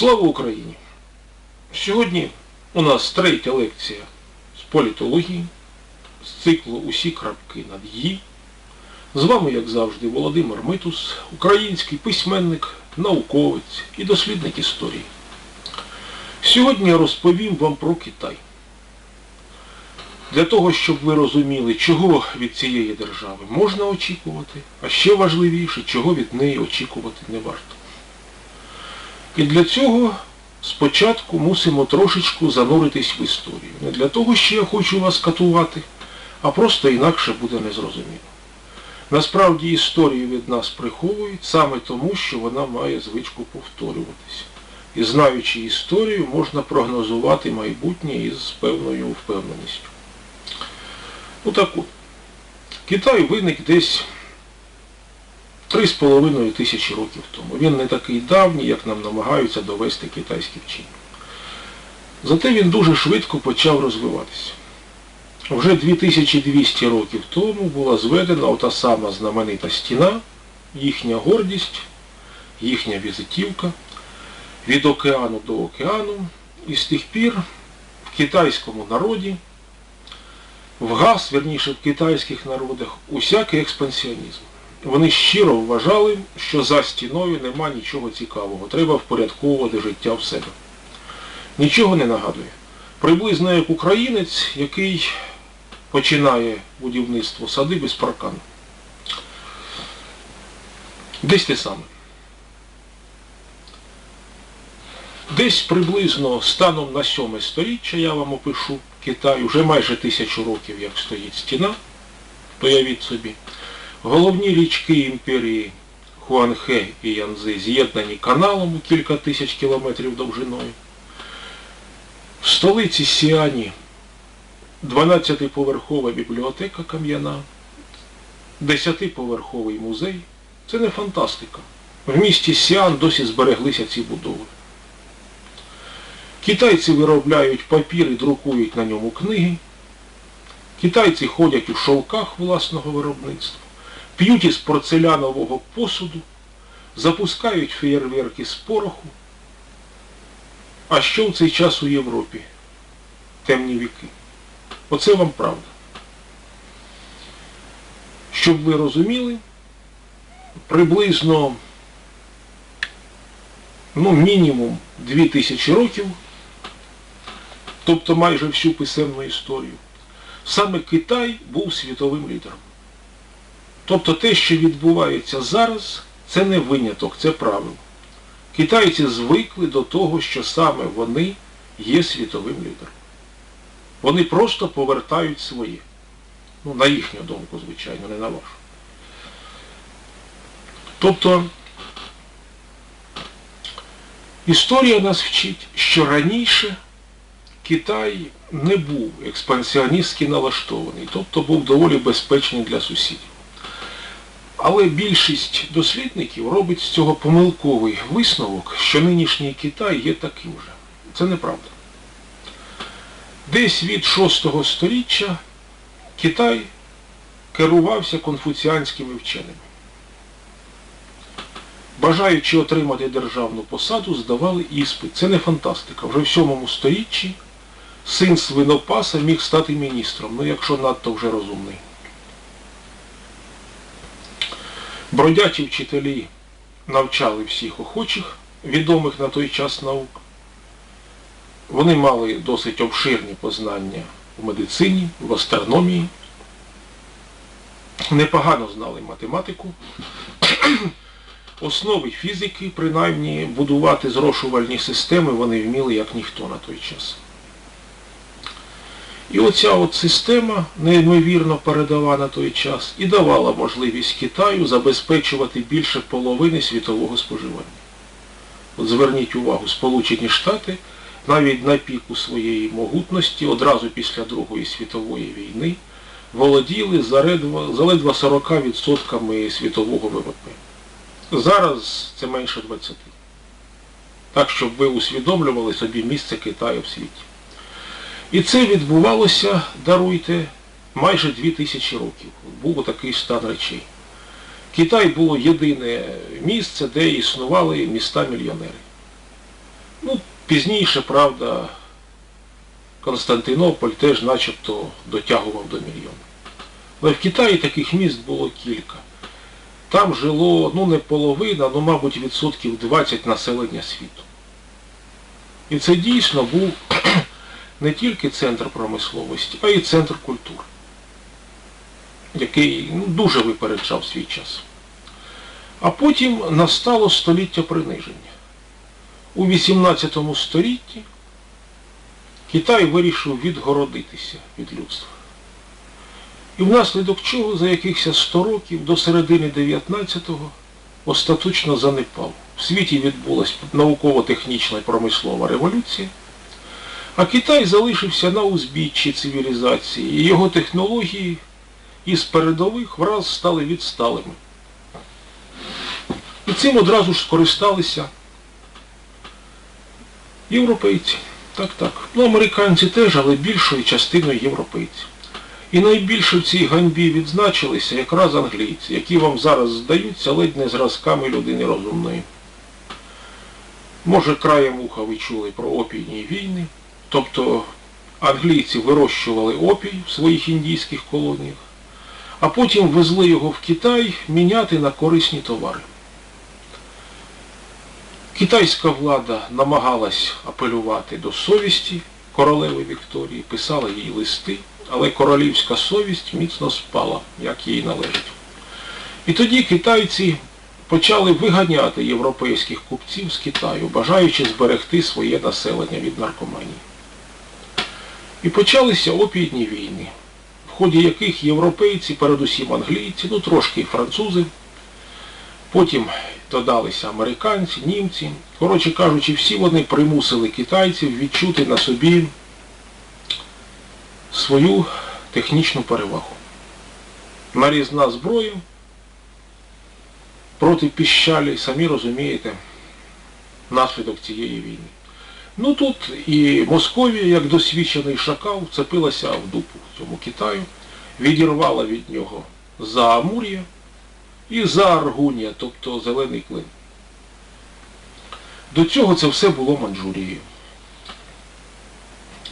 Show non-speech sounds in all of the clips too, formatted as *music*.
Слава Україні! Сьогодні у нас третя лекція з політології, з циклу Усі крапки над «і». З вами, як завжди, Володимир Митус, український письменник, науковець і дослідник історії. Сьогодні я розповім вам про Китай. Для того, щоб ви розуміли, чого від цієї держави можна очікувати, а ще важливіше, чого від неї очікувати не варто. І для цього спочатку мусимо трошечку зануритись в історію. Не для того, що я хочу вас катувати, а просто інакше буде незрозуміло. Насправді історію від нас приховують саме тому, що вона має звичку повторюватися. І знаючи історію, можна прогнозувати майбутнє із певною впевненістю. Ну так от, Китай виник десь 3,5 тисячі років тому. Він не такий давній, як нам намагаються довести китайські вчені. Зате він дуже швидко почав розвиватися. Вже 2200 років тому була зведена ота сама знаменита стіна, їхня гордість, їхня візитівка від океану до океану. І з тих пір в китайському народі вгас, верніше в китайських народах, усякий експансіонізм. Вони щиро вважали, що за стіною нема нічого цікавого, треба впорядковувати життя в себе. Нічого не нагадує. Приблизно як українець, який починає будівництво садиби з паркану. Десь те саме. Десь приблизно станом на сьоме сторіччя, я вам опишу Китай, вже майже тисячу років, як стоїть стіна, появіть собі. Головні річки імперії Хуанхе і Янзи з'єднані каналом у кілька тисяч кілометрів довжиною. В столиці Сіані 12-поверхова бібліотека кам'яна, 10-поверховий музей. Це не фантастика. В місті Сіан досі збереглися ці будови. Китайці виробляють папір і друкують на ньому книги. Китайці ходять у шовках власного виробництва, п'ють із порцелянового посуду, запускають феєрверки з пороху. А що в цей час у Європі? Темні віки. Оце вам правда. Щоб ви розуміли, приблизно ну, мінімум 2000 років, тобто майже всю писемну історію, саме Китай був світовим лідером. Тобто те, що відбувається зараз, це не виняток, це правило. Китайці звикли до того, що саме вони є світовим лідером. Вони просто повертають своє. Ну, на їхню думку, звичайно, не на вашу. Тобто історія нас вчить, що раніше Китай не був експансіоністськи налаштований, тобто був доволі безпечний для сусідів. Але більшість дослідників робить з цього помилковий висновок, що нинішній Китай є таким же. Це неправда. Десь від 6 століття Китай керувався конфуціанськими вченими. Бажаючи отримати державну посаду, здавали іспит. Це не фантастика. Вже в 7 сторіччі син свинопаса міг стати міністром, ну якщо надто вже розумний. Бродячі вчителі навчали всіх охочих, відомих на той час наук. Вони мали досить обширні познання в медицині, в астрономії, непогано знали математику, основи фізики, принаймні будувати зрошувальні системи вони вміли як ніхто на той час. І оця от система, неймовірно передова на той час, і давала можливість Китаю забезпечувати більше половини світового споживання. От зверніть увагу, Сполучені Штати навіть на піку своєї могутності, одразу після Другої світової війни, володіли за ледве 40% світового ВВП. Зараз це менше 20%. Так, щоб ви усвідомлювали собі місце Китаю в світі. І це відбувалося, даруйте, майже 2000 років. Був такий стан речей. Китай було єдине місце, де існували міста-мільйонери. Ну, Пізніше, правда, Константинополь теж начебто дотягував до мільйона. Але в Китаї таких міст було кілька. Там жило, ну не половина, ну, мабуть, відсотків 20 населення світу. І це дійсно був не тільки центр промисловості, а й центр культури, який ну, дуже випереджав свій час. А потім настало століття приниження. У 18 столітті Китай вирішив відгородитися від людства. І внаслідок чого за якихось 100 років до середини 19-го остаточно занепав. В світі відбулася науково-технічна промислова революція, а Китай залишився на узбіччі цивілізації, і його технології із передових враз стали відсталими. І цим одразу ж скористалися європейці. Так, так. Ну, американці теж, але більшою частиною європейців. І найбільше в цій ганьбі відзначилися якраз англійці, які вам зараз здаються ледь не зразками людини розумної. Може, краєм уха ви чули про опійні війни, тобто англійці вирощували опій в своїх індійських колоніях, а потім везли його в Китай міняти на корисні товари. Китайська влада намагалась апелювати до совісті королеви Вікторії, писала їй листи, але королівська совість міцно спала, як їй належить. І тоді китайці почали виганяти європейських купців з Китаю, бажаючи зберегти своє населення від наркоманії. І почалися опійні війни, в ході яких європейці, передусім англійці, ну трошки і французи, потім додалися американці, німці. Коротше кажучи, всі вони примусили китайців відчути на собі свою технічну перевагу. Нарізна зброя проти піщалі, самі розумієте, наслідок цієї війни. Ну тут і Московія, як досвідчений шакал, вцепилася в дупу цьому Китаю, відірвала від нього за Амур'я і за Аргунія, тобто зелений клин. До цього це все було Манчжурією.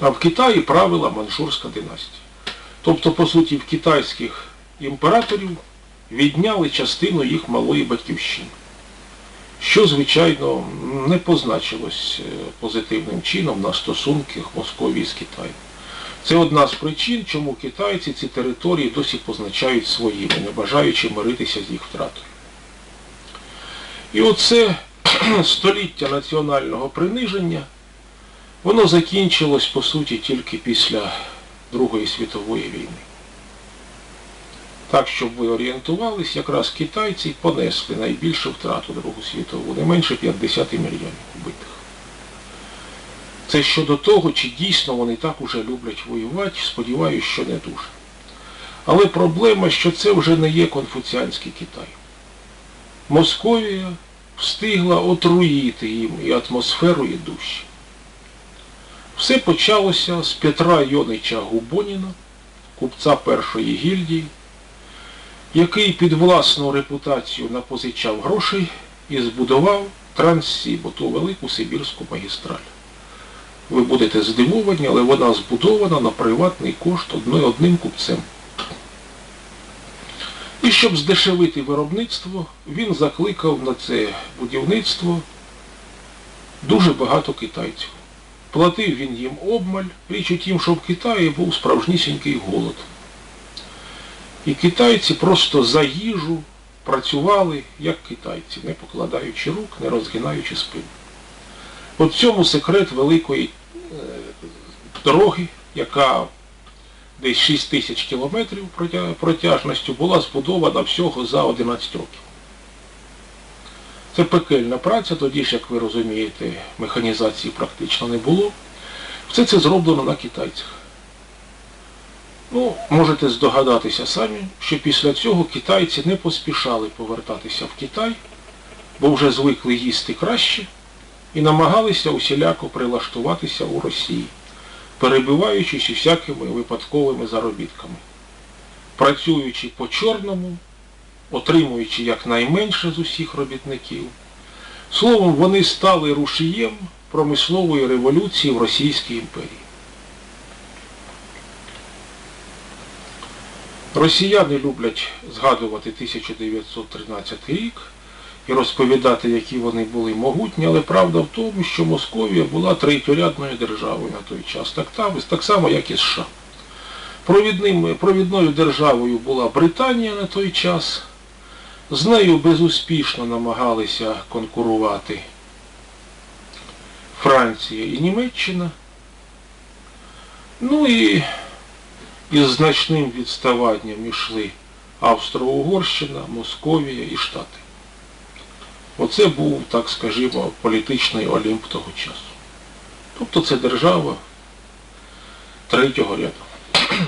А в Китаї правила манчжурська династія. Тобто, по суті, в китайських імператорів відняли частину їх малої батьківщини, що, звичайно, не позначилось позитивним чином на стосунках Московії з Китаєм. Це одна з причин, чому китайці ці території досі позначають своїми, не бажаючи миритися з їх втратою. І оце *clears throat* століття національного приниження, воно закінчилось, по суті, тільки після Другої світової війни. Так, щоб ви орієнтувались, якраз китайці понесли найбільшу втрату Другу світову, не менше 50 мільйонів вбитих. Це щодо того, чи дійсно вони так уже люблять воювати, сподіваюся, що не дуже. Але проблема, що це вже не є конфуціанський Китай. Московія встигла отруїти їм і атмосферу, і душі. Все почалося з Петра Йонича Губоніна, купця першої гільдії, який під власну репутацію напозичав грошей і збудував Транссіб, ту велику Сибірську магістраль. Ви будете здивовані, але вона збудована на приватний кошт одним купцем. І щоб здешевити виробництво, він закликав на це будівництво дуже багато китайців. Платив він їм обмаль, річ у тім, що в Китаї був справжнісінький голод. І китайці просто за їжу працювали, як китайці, не покладаючи рук, не розгинаючи спину. От цьому секрет великої дороги, яка десь 6 тисяч кілометрів протяжністю, була збудована всього за 11 років. Це пекельна праця, тоді ж, як ви розумієте, механізації практично не було. Все це зроблено на китайцях. Ну, можете здогадатися самі, що після цього китайці не поспішали повертатися в Китай, бо вже звикли їсти краще і намагалися усіляко прилаштуватися у Росії, перебиваючись всякими випадковими заробітками, працюючи по чорному, отримуючи якнайменше з усіх робітників. Словом, вони стали рушієм промислової революції в Російській імперії. Росіяни люблять згадувати 1913 рік і розповідати, які вони були могутні, але правда в тому, що Московія була третьорядною державою на той час, так, там, так само, як і США. Провідним, провідною державою була Британія на той час. З нею безуспішно намагалися конкурувати Франція і Німеччина. Ну і із значним відставанням йшли Австро-Угорщина, Московія і Штати. Оце був, так скажімо, політичний Олімп того часу. Тобто це держава третього ряду. *clears throat*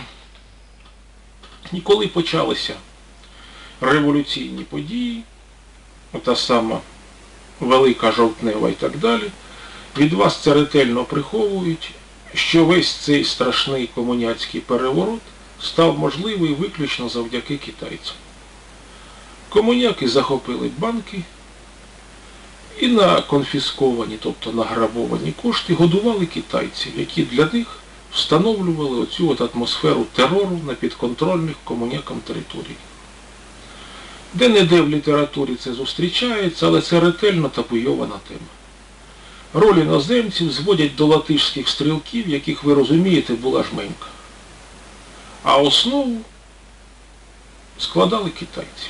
І коли почалися революційні події, та сама Велика Жовтнева і так далі, від вас це ретельно приховують, що весь цей страшний комуняцький переворот став можливий виключно завдяки китайцям. Комуняки захопили банки і на конфісковані, тобто награбовані кошти годували китайців, які для них встановлювали оцю от атмосферу терору на підконтрольних комунякам територіях. Де-не-де в літературі це зустрічається, але це ретельно табуйована тема. Роль іноземців зводять до латишських стрілків, яких, ви розумієте, була жменька. А основу складали китайці.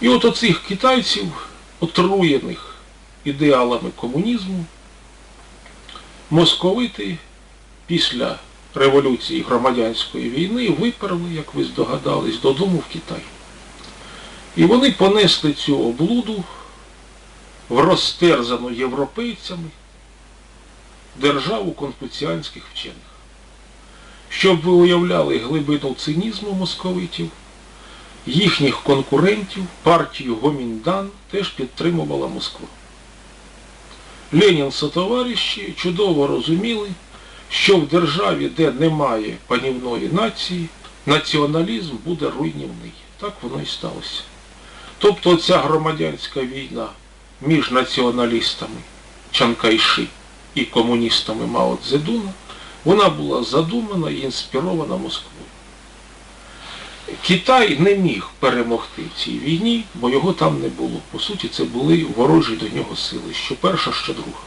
І от оцих китайців, отруєних ідеалами комунізму, московити після революції громадянської війни виперли, як ви здогадались, додому в Китай. І вони понесли цю облуду в розтерзану європейцями державу конфуціанських вчених. Щоб ви уявляли глибину цинізму московитів, їхніх конкурентів, партію Гоміндан теж підтримувала Москва. Ленін сотовариші чудово розуміли, що в державі, де немає панівної нації, націоналізм буде руйнівний. Так воно і сталося. Тобто ця громадянська війна між націоналістами Чанкайши і комуністами Мао Цзедуна, вона була задумана і інспірована Москвою. Китай не міг перемогти в цій війні, бо його там не було. По суті, це були ворожі до нього сили, що перша, що друга.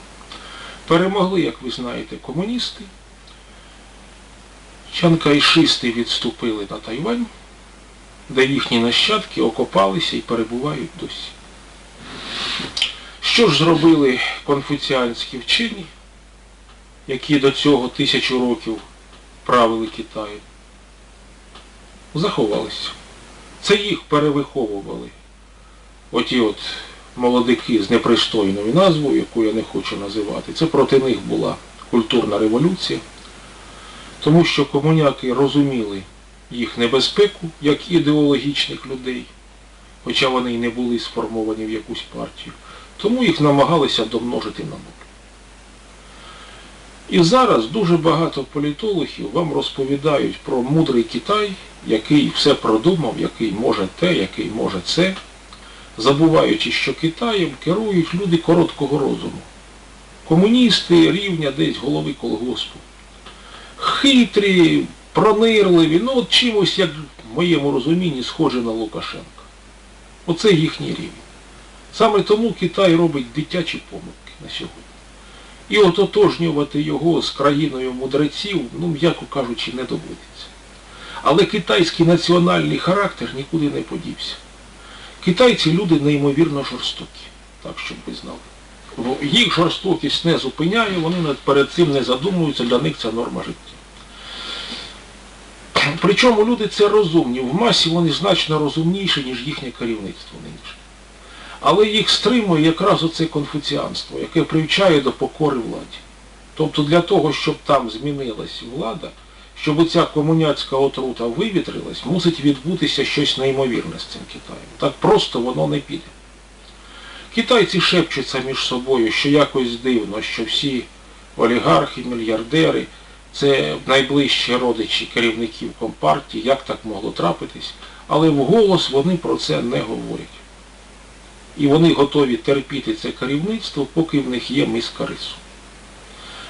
Перемогли, як ви знаєте, комуністи. Чанкайшисти відступили на Тайвань, де їхні нащадки окопалися і перебувають досі. Що ж зробили конфуціанські вчені, які до цього тисячу років правили Китаєм? Заховалися. Це їх перевиховували. Оті от молодики з непристойною назвою, яку я не хочу називати. Це проти них була культурна революція. Тому що комуняки розуміли їх небезпеку як ідеологічних людей, хоча вони й не були сформовані в якусь партію. Тому їх намагалися домножити на нуль. І зараз дуже багато політологів вам розповідають про мудрий Китай, який все продумав, який може те, який може це, забуваючи, що Китаєм керують люди короткого розуму. Комуністи рівня десь голови колгоспу. Хитрі, пронирливі, ну от чимось, як в моєму розумінні, схоже на Лукашенка. Оце їхній рівень. Саме тому Китай робить дитячі помилки на сьогодні. І от отожнювати його з країною мудреців, ну, м'яко кажучи, не доводиться. Але китайський національний характер нікуди не подівся. Китайці люди неймовірно жорстокі, так щоб ви знали. Їх жорстокість не зупиняє, вони перед цим не задумуються, для них це норма життя. Причому люди це розумні, в масі вони значно розумніші, ніж їхнє керівництво нинішнє. Але їх стримує якраз оце конфуціанство, яке привчає до покори владі. Тобто для того, щоб там змінилась влада, щоб оця комуняцька отрута вивітрилась, мусить відбутися щось неймовірне з цим Китаєм. Так просто воно не піде. Китайці шепчуться між собою, що якось дивно, що всі олігархи, мільярдери, це найближчі родичі керівників компартії, як так могло трапитись, але вголос вони про це не говорять. І вони готові терпіти це керівництво, поки в них є миска рису.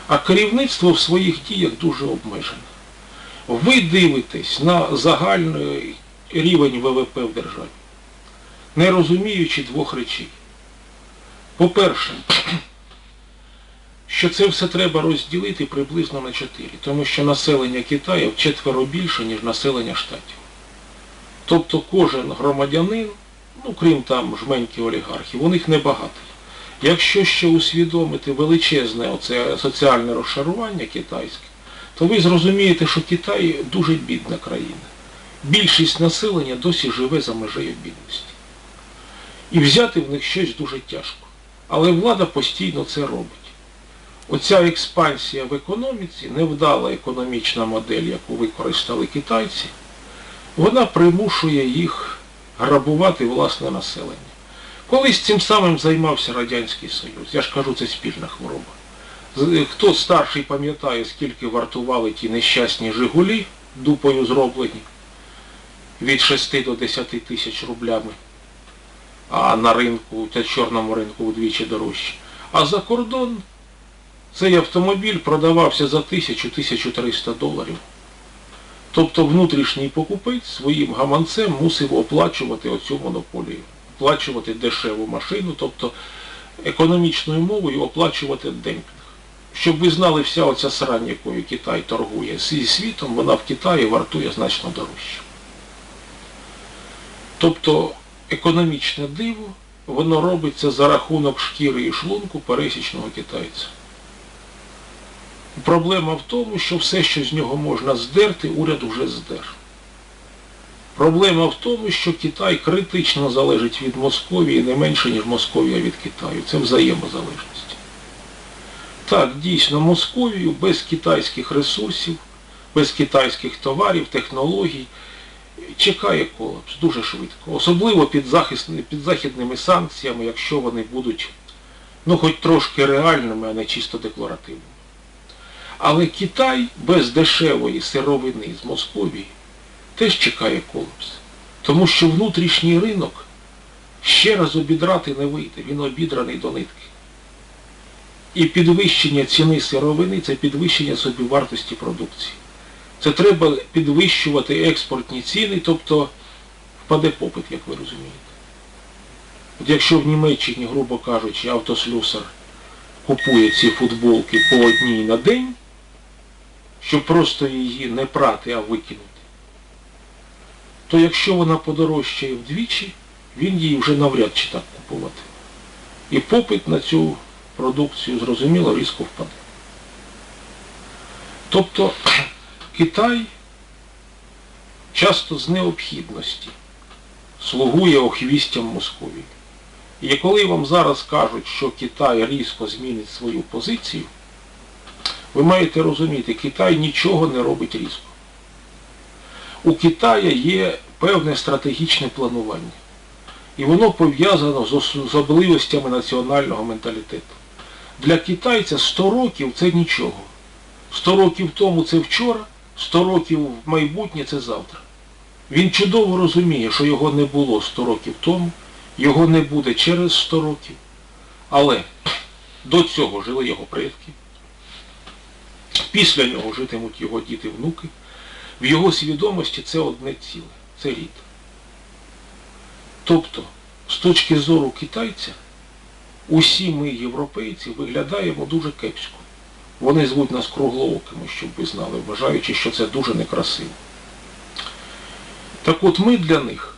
А керівництво в своїх діях дуже обмежене. Ви дивитесь на загальний рівень ВВП в державі, не розуміючи двох речей. По-перше, що це все треба розділити приблизно на чотири, тому що населення Китаю вчетверо більше, ніж населення штатів. Тобто кожен громадянин, ну крім там жменьки олігархів, у них небагато. Якщо ще усвідомити величезне оце соціальне розшарування китайське, то ви зрозумієте, що Китай дуже бідна країна. Більшість населення досі живе за межею бідності. І взяти в них щось дуже тяжко. Але влада постійно це робить. Оця експансія в економіці, невдала економічна модель, яку використали китайці, вона примушує їх грабувати власне населення. Колись цим самим займався Радянський Союз. Я ж кажу, це спільна хвороба. Хто старший пам'ятає, скільки вартували ті нещасні Жигулі, дупою зроблені, від 6 до 10 тисяч рублями, а на ринку, та чорному ринку вдвічі дорожче. А за кордон цей автомобіль продавався за 1000-1300 доларів. Тобто внутрішній покупець своїм гаманцем мусив оплачувати оцю монополію, оплачувати дешеву машину, тобто економічною мовою оплачувати демпінг. Щоб ви знали, вся оця срань, якою Китай торгує зі світом, вона в Китаї вартує значно дорожче. Тобто економічне диво, воно робиться за рахунок шкіри і шлунку пересічного китайця. Проблема в тому, що все, що з нього можна здерти, уряд уже здер. Проблема в тому, що Китай критично залежить від Московії не менше, ніж Московія від Китаю. Це взаємозалежність. Так, дійсно, Московію без китайських ресурсів, без китайських товарів, технологій чекає колапс дуже швидко. Особливо під, захисни- під західними санкціями, якщо вони будуть, ну, хоч трошки реальними, а не чисто декларативними. Але Китай без дешевої сировини з Московії теж чекає колапс. Тому що внутрішній ринок ще раз обідрати не вийде, він обідраний до нитки. І підвищення ціни сировини це підвищення собівартості продукції. Це треба підвищувати експортні ціни, тобто впаде попит, як ви розумієте. От якщо в Німеччині, грубо кажучи, автослюсар купує ці футболки по одній на день, щоб просто її не прати, а викинути, то якщо вона подорожчає вдвічі, він її вже навряд чи так купувати. І попит на цю продукцію, зрозуміло, різко впаде. Тобто *clears throat* Китай часто з необхідності слугує охвістям Московії. І коли вам зараз кажуть, що Китай різко змінить свою позицію, ви маєте розуміти, Китай нічого не робить різко. У Китая є певне стратегічне планування. І воно пов'язано з особливостями національного менталітету. Для китайця 100 років це нічого. 100 років тому це вчора, 100 років в майбутнє це завтра. Він чудово розуміє, що його не було 100 років тому, його не буде через 100 років. Але до цього жили його предки. Після нього житимуть його діти-внуки. В його свідомості це одне ціле, це рід. Тобто, з точки зору китайця, усі ми, європейці, виглядаємо дуже кепсько. Вони звуть нас круглоокими, щоб ви знали, вважаючи, що це дуже некрасиво. Так от ми для них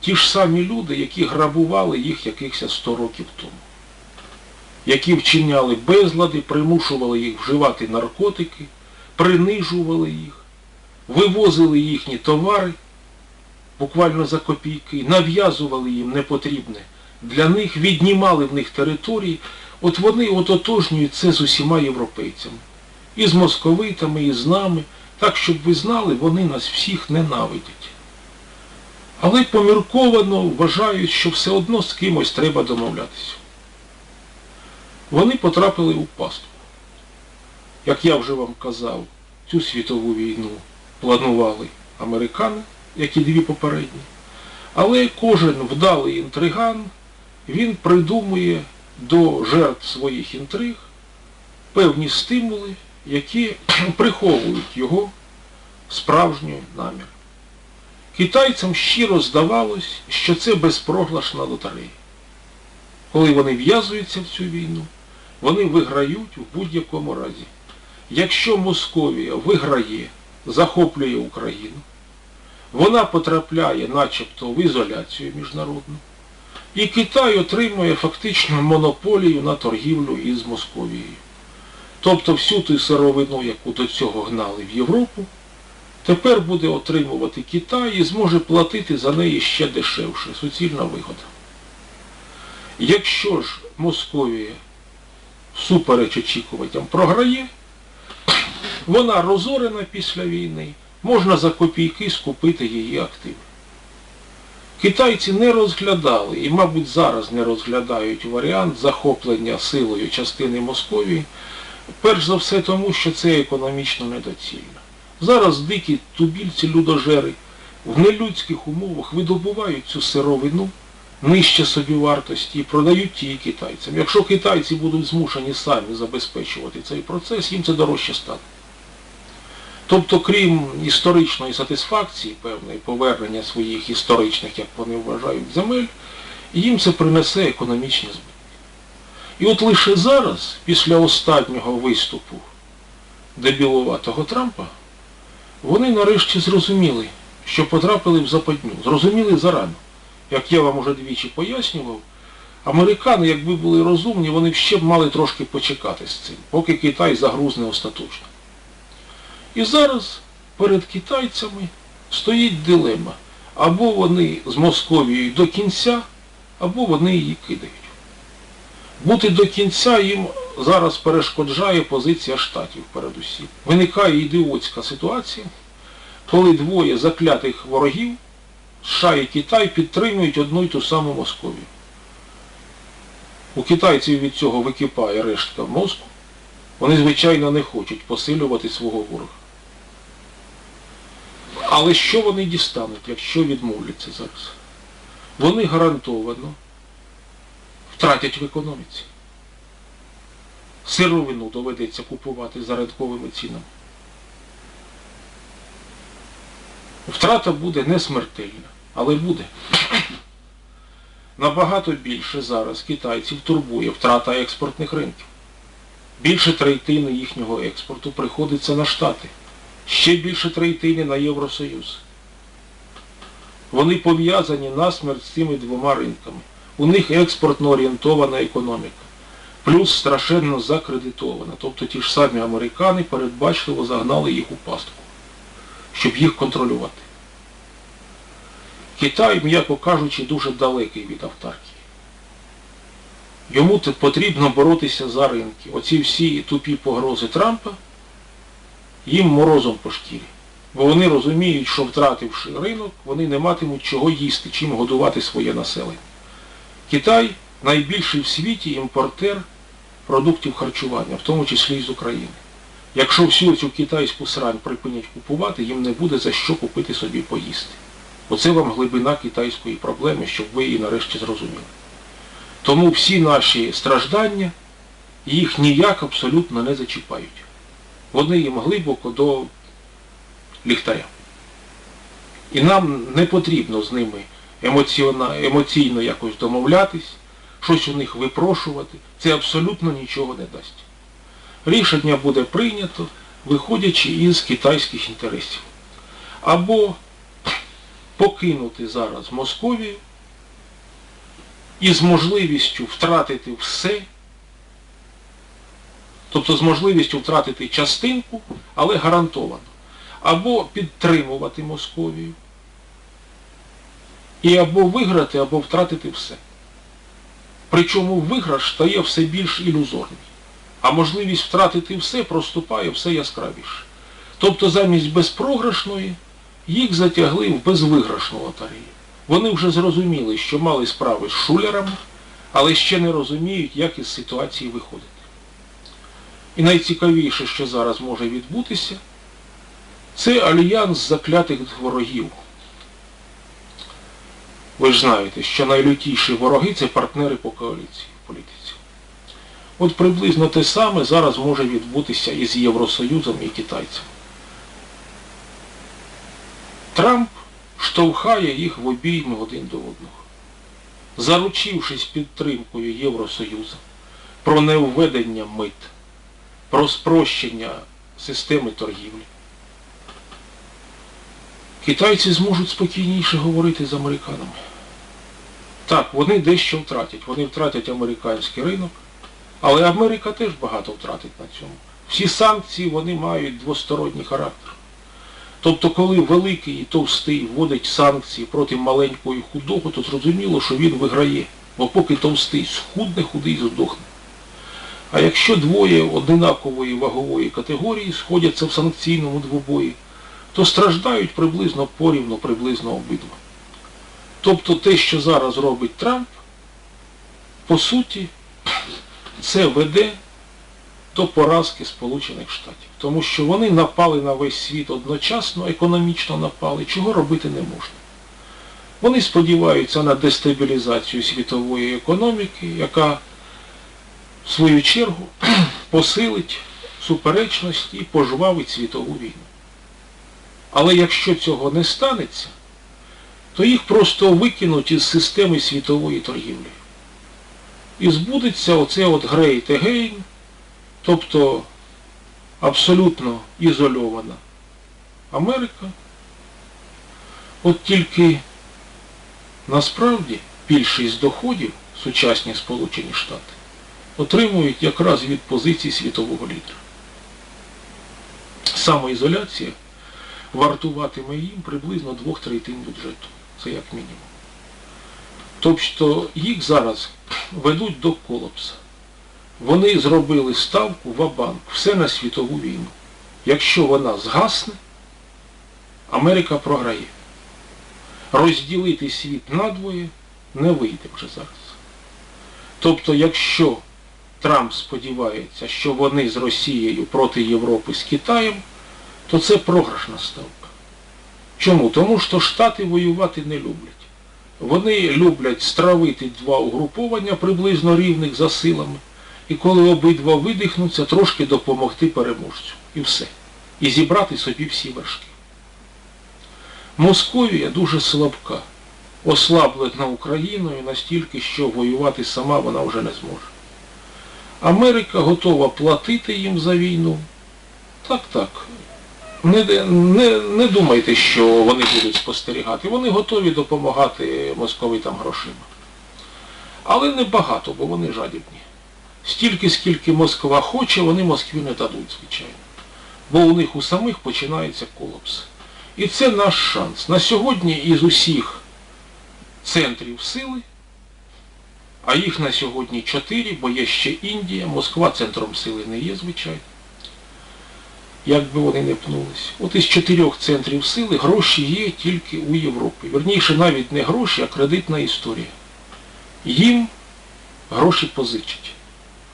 ті ж самі люди, які грабували їх якихось 100 років тому, які вчиняли безлади, примушували їх вживати наркотики, принижували їх, вивозили їхні товари буквально за копійки, нав'язували їм непотрібне для них, віднімали в них території, от вони ототожнюють це з усіма європейцями. І з московитами, і з нами. Так, щоб ви знали, вони нас всіх ненавидять. Але помірковано вважають, що все одно з кимось треба домовлятися. Вони потрапили у пастку. Як я вже вам казав, цю світову війну планували американи, як і дві попередні. Але кожен вдалий інтриган він придумує до жертв своїх інтриг певні стимули, які *clears throat* приховують його справжній намір. Китайцям щиро здавалось, що це безпроглашна лотерея. Коли вони в'язуються в цю війну, вони виграють в будь-якому разі. Якщо Московія виграє, захоплює Україну, вона потрапляє начебто в ізоляцію міжнародну, і Китай отримує фактично монополію на торгівлю із Московією. Тобто всю ту сировину, яку до цього гнали в Європу, тепер буде отримувати Китай і зможе платити за неї ще дешевше. Суцільна вигода. Якщо ж Московія всупереч очікуванням програє, вона розорена після війни, можна за копійки скупити її активи. Китайці не розглядали і, мабуть, зараз не розглядають варіант захоплення силою частини Московії, перш за все тому, що це економічно недоцільно. Зараз дикі тубільці людожери в нелюдських умовах видобувають цю сировину нижче собі вартості і продають її китайцям. Якщо китайці будуть змушені самі забезпечувати цей процес, їм це дорожче стане. Тобто, крім історичної сатисфакції, певної повернення своїх історичних, як вони вважають, земель, їм це принесе економічні збитки. І от лише зараз, після останнього виступу дебілуватого Трампа, вони нарешті зрозуміли, що потрапили в западню. Зрозуміли зарано. Як я вам уже двічі пояснював, американи, якби були розумні, вони ще б мали трошки почекати з цим, поки Китай загрузне остаточно. І зараз перед китайцями стоїть дилема. Або вони з Московією до кінця, або вони її кидають. Бути до кінця їм зараз перешкоджає позиція штатів передусім. Виникає ідіотська ситуація, коли двоє заклятих ворогів, США і Китай, підтримують одну й ту саму Московію. У китайців від цього википає рештка мозку. Вони, звичайно, не хочуть посилювати свого ворога. Але що вони дістануть, якщо відмовляться зараз? Вони гарантовано втратять в економіці. Сировину доведеться купувати за ринковими цінами. Втрата буде не смертельна, але буде. Набагато більше зараз китайців турбує втрата експортних ринків. Більше третини їхнього експорту приходиться на Штати. Ще більше третини на Євросоюз. Вони пов'язані насмерть з цими двома ринками. У них експортно орієнтована економіка. Плюс страшенно закредитована. Тобто ті ж самі американи передбачливо загнали їх у пастку, щоб їх контролювати. Китай, м'яко кажучи, дуже далекий від автаркії. Йому потрібно боротися за ринки. Оці всі тупі погрози Трампа їм морозом по шкірі. Бо вони розуміють, що втративши ринок, вони не матимуть чого їсти, чим годувати своє населення. Китай найбільший в світі імпортер продуктів харчування, в тому числі і з України. Якщо всю цю китайську срань припинять купувати, їм не буде за що купити собі поїсти. Оце вам глибина китайської проблеми, щоб ви її нарешті зрозуміли. Тому всі наші страждання їх ніяк абсолютно не зачіпають. Вони їм глибоко до ліхтаря. І нам не потрібно з ними емоційно якось домовлятись, щось у них випрошувати. Це абсолютно нічого не дасть. Рішення буде прийнято, виходячи із китайських інтересів. Або покинути зараз Московію і з можливістю втратити все, тобто з можливістю втратити частинку, але гарантовано, або підтримувати Московію, і або виграти, або втратити все. Причому виграш стає все більш ілюзорний, а можливість втратити все проступає все яскравіше. Тобто замість безпрограшної їх затягли в безвиграшну лотерею. Вони вже зрозуміли, що мали справи з шулерами, але ще не розуміють, як із ситуації виходити. І найцікавіше, що зараз може відбутися, це альянс заклятих ворогів. Ви ж знаєте, що найлютіші вороги це партнери по коаліції політиці. От приблизно те саме зараз може відбутися із Євросоюзом і китайцем. Трамп штовхає їх в обійми один до одного. Заручившись підтримкою Євросоюзу про невведення мит, про спрощення системи торгівлі, китайці зможуть спокійніше говорити з американами. Так, вони дещо втратять. Вони втратять американський ринок, але Америка теж багато втратить на цьому. Всі санкції вони мають двосторонній характер. Тобто, коли великий і товстий вводить санкції проти маленького і худого, то зрозуміло, що він виграє. Бо поки товстий схудне, худий здохне. А якщо двоє одинакової вагової категорії сходяться в санкційному двобої, то страждають приблизно порівну, приблизно обидва. Тобто те, що зараз робить Трамп, по суті, це веде до поразки Сполучених Штатів. Тому що вони напали на весь світ одночасно, економічно напали, чого робити не можна. Вони сподіваються на дестабілізацію світової економіки, яка в свою чергу *clears throat* посилить суперечності і пожвавить світову війну. Але якщо цього не станеться, то їх просто викинуть із системи світової торгівлі. І збудеться оце от Great Again, тобто абсолютно ізольована Америка. От тільки насправді більшість доходів сучасні Сполучені Штати отримують якраз від позицій світового лідера. Самоізоляція вартуватиме їм приблизно двох третин бюджету. Це як мінімум. Тобто їх зараз ведуть до колапсу. Вони зробили ставку в банк все на світову війну. Якщо вона згасне, Америка програє. Розділити світ надвоє не вийде вже зараз. Тобто, якщо Трамп сподівається, що вони з Росією проти Європи з Китаєм, то це програшна ставка. Чому? Тому що Штати воювати не люблять. Вони люблять стравити два угруповання приблизно рівних за силами, і коли обидва видихнуться, трошки допомогти переможцю. І все. І зібрати собі всі вершки. Московія дуже слабка, ослаблена Україною настільки, що воювати сама вона вже не зможе. Америка готова платити їм за війну. Так, так. Не, не, не думайте, що вони будуть спостерігати. Вони готові допомагати московитам грошима. Але не багато, бо вони жадібні. Стільки, скільки Москва хоче, вони Москві не дадуть, звичайно. Бо у них у самих починається колапс. І це наш шанс. На сьогодні із усіх центрів сили, а їх на сьогодні чотири, бо є ще Індія, Москва центром сили не є, звичайно. Як би вони не пнулись. От із чотирьох центрів сили гроші є тільки у Європі. Верніше навіть не гроші, а кредитна історія. Їм гроші позичать.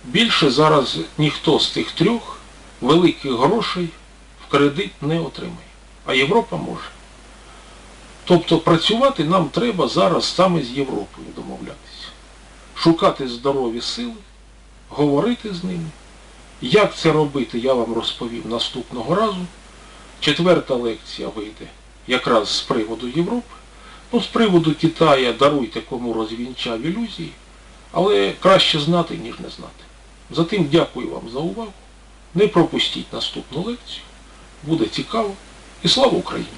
Більше зараз ніхто з тих трьох великих грошей в кредит не отримає. А Європа може. Тобто працювати нам треба зараз саме з Європою домовлятися. Шукати здорові сили, говорити з ними. Як це робити, я вам розповім наступного разу. Четверта лекція вийде якраз з приводу Європи. Ну, з приводу Китая даруйте кому розвінчав ілюзії, але краще знати, ніж не знати. Затим дякую вам за увагу. Не пропустіть наступну лекцію. Буде цікаво. І слава Україні!